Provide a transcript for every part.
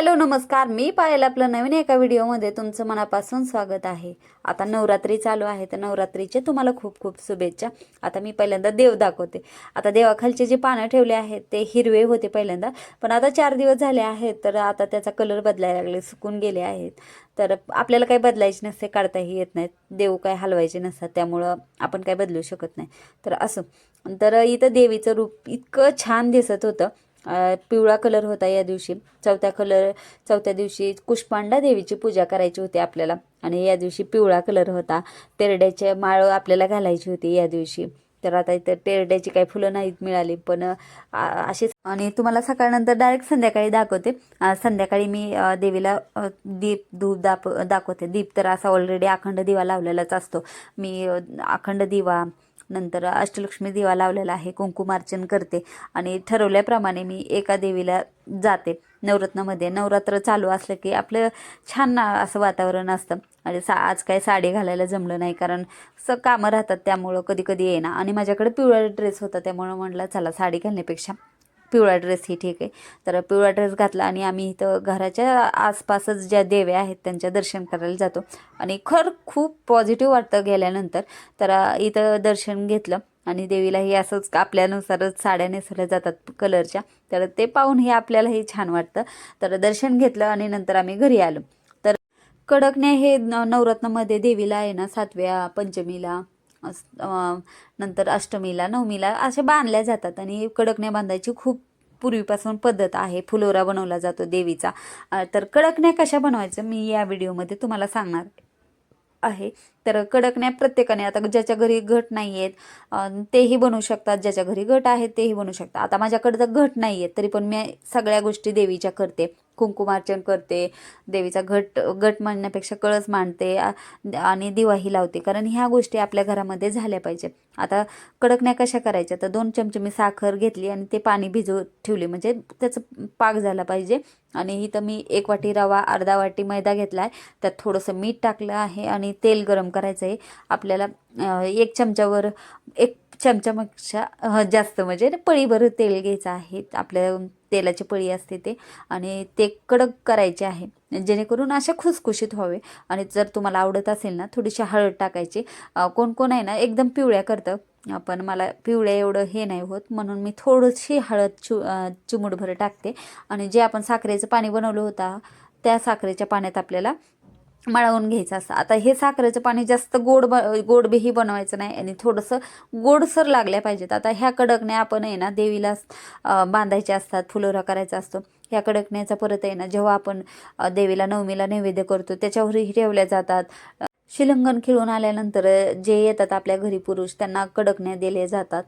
Hello नमस्कार. मी पायल आपलं नवीन एका व्हिडिओमध्ये तुमचं मनापासून स्वागत आहे. आता नवरात्री चालू आहे तर नवरात्रीचे तुम्हाला खूप खूप शुभेच्छा. आता मी पहिल्यांदा देव दाखवते. आता देवाखालचे जे पानं ठेवले आहेत ते हिरवे होते पहिल्यांदा पण आता चार दिवस झाले आहेत तर आता त्याचा कलर बदलायला लागले सुकून गेले आहेत. तर आपल्याला काही बदलायचे नसते काढताही येत नाहीत. देव काय हलवायचे नसतात त्यामुळं आपण काय बदलू शकत नाही. तर असं. तर इथं देवीचं रूप इतकं छान दिसत होतं. पिवळा कलर होता या दिवशी. चौथ्या कलर चौथ्या दिवशी कुष्पांडा देवीची पूजा करायची होती आपल्याला. आणि या दिवशी पिवळा कलर होता. तेरड्याचे माळ आपल्याला घालायची होती या दिवशी. तर आता इथं तेरड्याची काही फुलं नाहीत मिळाली पण अशीच आणि तुम्हाला सकाळनंतर डायरेक्ट संध्याकाळी दाखवते. संध्याकाळी मी देवीला दीप धूप दाप दाखवते. दीप तर असा ऑलरेडी अखंड दिवा लावलेलाच असतो. मी अखंड दिवा नंतर अष्टलक्ष्मी दिवा लावलेला आहे कुंकुमार्चन करते आणि ठरवल्याप्रमाणे मी एका देवीला जाते. नवरत्नामध्ये नवरात्र चालू असलं की आपलं छान असं वातावरण असतं. आणि सा आज काय साडी घालायला जमलं नाही कारण स कामं राहतात त्यामुळं कधी कधी येईना. आणि माझ्याकडे पिवळा ड्रेस होता त्यामुळं म्हटलं चला साडी घालण्यापेक्षा पिवळा ड्रेस ही ठीक आहे. तर पिवळा ड्रेस घातला आणि आम्ही इथं घराच्या आसपासच ज्या देव्या आहेत त्यांच्या दर्शन करायला जातो. आणि खर खूप पॉझिटिव्ह वाटतं गेल्यानंतर. तर इथं दर्शन घेतलं आणि देवीलाही असंच आपल्यानुसारच साड्या नेसवल्या जातात कलरच्या. तर ते पाहूनही आपल्यालाही छान वाटतं. तर दर्शन घेतलं आणि नंतर आम्ही घरी आलो. तर कडकने हे न नवरत्नामध्ये देवीला आहे ना सातव्या पंचमीला. नंतर अष्टमीला नवमीला अशा बांधल्या जातात आणि कडकण्या बांधायची खूप पूर्वीपासून पद्धत आहे. फुलोरा बनवला जातो देवीचा. तर कडकण्या कशा बनवायचं मी या व्हिडिओमध्ये तुम्हाला सांगणार आहे. तर कडकण्या प्रत्येकाने आता ज्याच्या घरी घट नाही आहेत तेही बनवू शकतात. ज्याच्या घरी घट आहेत तेही बनवू शकतात. आता माझ्याकडे तर घट नाही आहेत तरी पण मी सगळ्या गोष्टी देवीच्या करते. कुंकुमार्चन करते देवीचा घट घट मांडण्यापेक्षा कळस मांडते आणि दिवाही लावते. कारण ह्या गोष्टी आपल्या घरामध्ये झाल्या पाहिजे. आता कडकण्या कशा करायच्या? तर दोन चमचे मी साखर घेतली आणि ते पाणी भिजू ठेवले. म्हणजे त्याचं पाक झाला पाहिजे. आणि इथं मी एक वाटी रवा अर्धा वाटी मैदा घेतला आहे त्यात थोडंसं मीठ टाकलं आहे आणि तेल गरम करायचं आहे आपल्याला एक चमच्यावर एक चमच्यापेक्षा जास्त म्हणजे पळीभर तेल घ्यायचं आहे. आपल्या तेलाची पळी असते ते आणि ते कडक करायचे आहे. जेणेकरून अशा खुसखुशीत व्हावे. आणि जर तुम्हाला आवडत असेल ना थोडीशी हळद टाकायची. कोण कोण आहे ना एकदम पिवळ्या करतं. पण मला पिवळ्या एवढं हे नाही होत. म्हणून मी थोडीशी हळद चु अं, चिमूटभर टाकते. आणि जे आपण साखरेचं पाणी बनवलं होतं त्या साखरेच्या पाण्यात आपल्याला मळवून घ्यायचं असतं आता हे साखरेचं पाणी जास्त गोड ब गोडबेही बनवायचं नाही आणि थोडंसं गोडसर लागल्या पाहिजेत. आता ह्या कडकण्या आपण आहे ना देवीला बांधायच्या असतात फुलोरा करायचा असतो. ह्या कडकण्याचा परत आहे ना जेव्हा आपण देवीला नवमीला नैवेद्य करतो त्याच्यावरही ठेवल्या जातात. शिलंगण खेळून आल्यानंतर जे येतात आपल्या घरी पुरुष त्यांना कडकण्या दिल्या जातात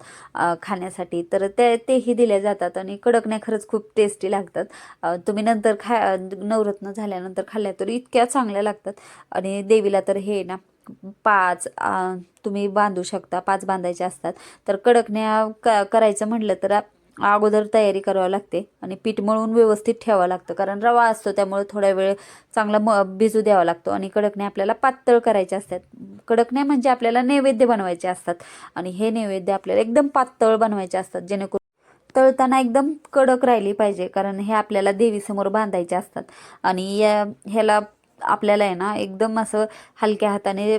खाण्यासाठी. तर ते तेही दिल्या जातात आणि कडकण्या खरंच खूप टेस्टी लागतात. तुम्ही नंतर खा नवरत्न झाल्यानंतर खाल्ल्या तर इतक्या चांगल्या लागतात. आणि देवीला तर हे ना पाच तुम्ही बांधू शकता पाच बांधायचे असतात. तर कडकण्या क करायचं म्हटलं तर अगोदर तयारी करावी लागते आणि पीठ मळून व्यवस्थित ठेवावं लागतं. कारण रवा असतो त्यामुळे थोडा वेळ चांगला म भिजू द्यावा लागतो आणि कडकण्या आपल्याला पातळ करायच्या असतात. कडकण्या म्हणजे आपल्याला नैवेद्य बनवायचे असतात आणि हे नैवेद्य आपल्याला एकदम पातळ बनवायचे असतात. जेणेकरून तळताना एकदम कडक राहिली पाहिजे कारण हे आपल्याला देवीसमोर बांधायचे असतात. आणि या ह्याला आपल्याला आहे ना एकदम असं हलक्या हाताने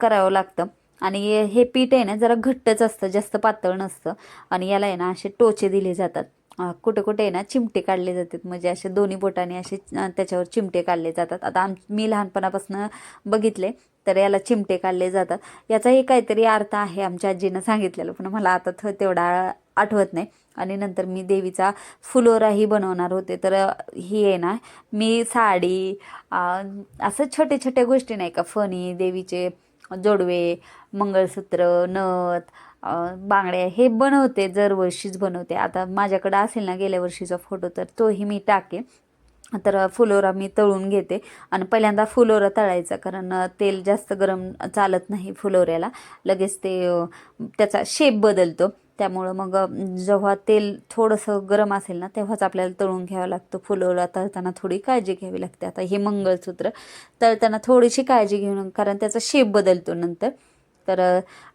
करावं लागतं. आणि हे पीठ आहे ना जरा घट्टच असतं जास्त पातळ नसतं. आणि याला आहे ना असे टोचे दिले जातात. कुठे कुठे आहे ना चिमटे काढले जातात. म्हणजे असे दोन्ही बोटाने असे त्याच्यावर चिमटे काढले जातात. आता आम मी लहानपणापासून बघितले तर याला चिमटे काढले जातात. याचाही काहीतरी अर्थ आहे आमच्या आजीनं सांगितलेलं पण मला आता थ तेवढा आठवत नाही. आणि नंतर मी देवीचा फुलोराही बनवणार होते. तर ही आहे ना मी साडी असं छोटे छोटे गोष्टी नाही का फणी देवीचे जोडवे मंगळसूत्र नथ बांगड्या हे बनवते दरवर्षीच बनवते. आता माझ्याकडं असेल ना गेल्या वर्षीचा फोटो तर तोही मी टाके तर फुलोरा मी तळून घेते. आणि पहिल्यांदा फुलोरा तळायचा कारण तेल जास्त गरम चालत नाही फुलोऱ्याला. लगेच ते त्याचा शेप बदलतो. त्यामुळं मग जेव्हा तेल थोडंसं गरम असेल ना तेव्हाच आपल्याला तळून घ्यावं लागतं. फुलोरा तळताना थोडी काळजी घ्यावी लागते. आता हे मंगळसूत्र तळताना थोडीशी काळजी घेऊन कारण त्याचा शेप बदलतो नंतर. तर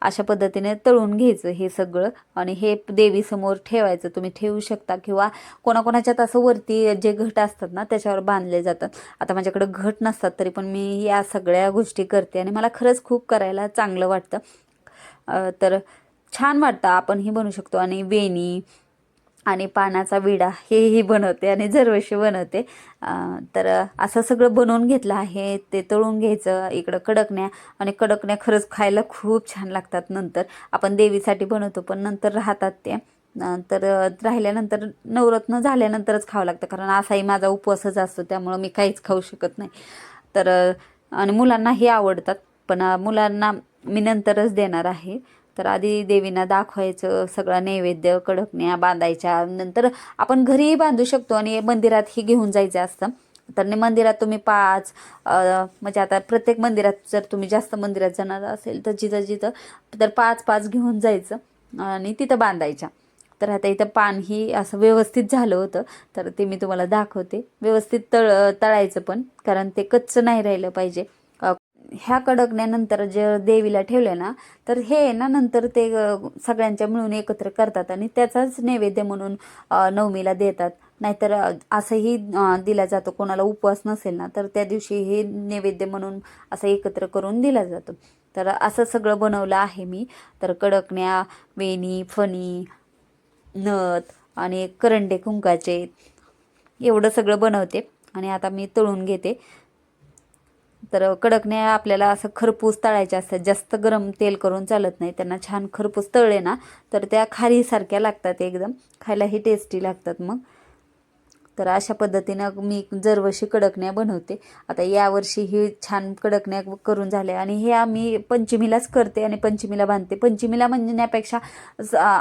अशा पद्धतीने तळून घ्यायचं हे सगळं आणि हे देवीसमोर ठेवायचं. तुम्ही ठेवू शकता किंवा कोणाकोणाच्यात असं वरती जे घट असतात ना त्याच्यावर बांधले जातात. आता माझ्याकडे घट नसतात तरी पण मी या सगळ्या गोष्टी करते आणि मला खरंच खूप करायला चांगलं वाटतं. तर छान वाटतं. आपण हे बनवू शकतो आणि वेणी आणि पानाचा विडा हेही बनवते आणि जरवशी बनवते. तर असं सगळं बनवून घेतलं आहे. ते तळून घ्यायचं इकडं कडकण्या आणि कडकण्या खरंच खायला खूप छान लागतात नंतर. आपण देवीसाठी बनवतो पण नंतर राहतात ते. नंतर राहिल्यानंतर नवरत्न झाल्यानंतरच खावं लागतं कारण असाही माझा उपवासच असतो त्यामुळं मी काहीच खाऊ शकत नाही. तर आणि मुलांनाही आवडतात पण मुलांना मी नंतरच देणार आहे. तर आधी देवींना दाखवायचं सगळा नैवेद्य कडकण्या बांधायच्या. नंतर आपण घरीही बांधू शकतो आणि मंदिरातही घेऊन जायचं असतं. तर मंदिरात तुम्ही पाच म्हणजे आता प्रत्येक मंदिरात जर तुम्ही जास्त मंदिरात जाणार असेल तर जिथं जिथं तर पाच पाच घेऊन जायचं आणि तिथं बांधायच्या. तर आता इथं पान ही असं व्यवस्थित झालं होतं. तर ते मी तुम्हाला दाखवते. व्यवस्थित तळ तळायचं पण कारण ते कच्चं नाही राहिलं पाहिजे. ह्या कडकण्यानंतर जे देवीला ठेवले ना तर हे आहे ना नंतर ते सगळ्यांच्या मिळून एकत्र करतात आणि त्याचाच नैवेद्य म्हणून नवमीला देतात. नाहीतर असंही दिला जातो कोणाला उपवास नसेल ना तर त्या दिवशी हे नैवेद्य म्हणून असं एकत्र करून दिला जातो. तर असं सगळं बनवलं आहे मी. तर कडकण्या वेणी फणी नथ आणि करंडे कुंकाचे एवढं सगळं बनवते. आणि आता मी तळून घेते. तर कडकण्या आपल्याला असं खरपूस तळायच्या असतात. जास्त गरम तेल करून चालत नाही. त्यांना छान खरपूस तळले ना तर त्या खारीसारख्या लागतात एकदम. खायलाही टेस्टी लागतात मग. तर अशा पद्धतीनं मी दरवर्षी कडकण्या बनवते. आता यावर्षी ही छान कडकण्या करून झाल्या आणि हे आम्ही पंचमीलाच करते आणि पंचमीला बांधते. पंचमीला म्हणण्यापेक्षा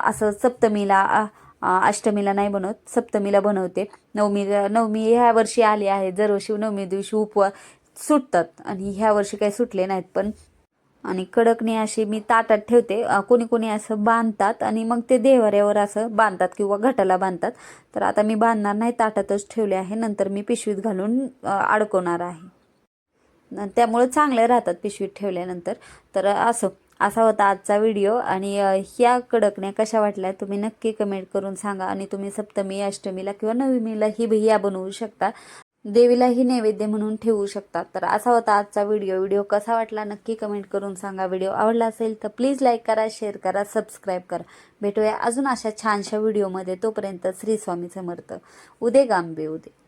असं सप्तमीला अष्टमीला नाही बनवत सप्तमीला बनवते. नवमीला नवमी ह्या वर्षी आली आहे. दरवर्षी नवमी दिवशी उपवा सुटतात. आणि ह्या वर्षी काही सुटले नाहीत पण आणि कडकने अशी मी ताटात ठेवते. कोणी कोणी असं बांधतात आणि मग ते देवाऱ्यावर असं बांधतात किंवा घटाला बांधतात. तर आता मी बांधणार नाही ताटातच ठेवले आहे. नंतर मी पिशवीत घालून अडकवणार आहे. त्यामुळं त्यामुळे चांगले राहतात पिशवीत ठेवल्यानंतर. तर असं असा होता आजचा व्हिडिओ. आणि ह्या कडकण्या कशा वाटल्या तुम्ही नक्की कमेंट करून सांगा. आणि तुम्ही सप्तमी अष्टमीला किंवा नवमीला ही बिया बनवू शकता. देवीलाही नैवेद्य म्हणून ठेवू शकतात. तर असा होता आजचा व्हिडिओ. व्हिडिओ कसा वाटला नक्की कमेंट करून सांगा. व्हिडिओ आवडला असेल तर प्लीज लाईक करा शेअर करा सबस्क्राईब करा. भेटूया अजून अशा छानशा व्हिडिओमध्ये. तोपर्यंत श्री स्वामी समर्थ. उदे गांबे उदे.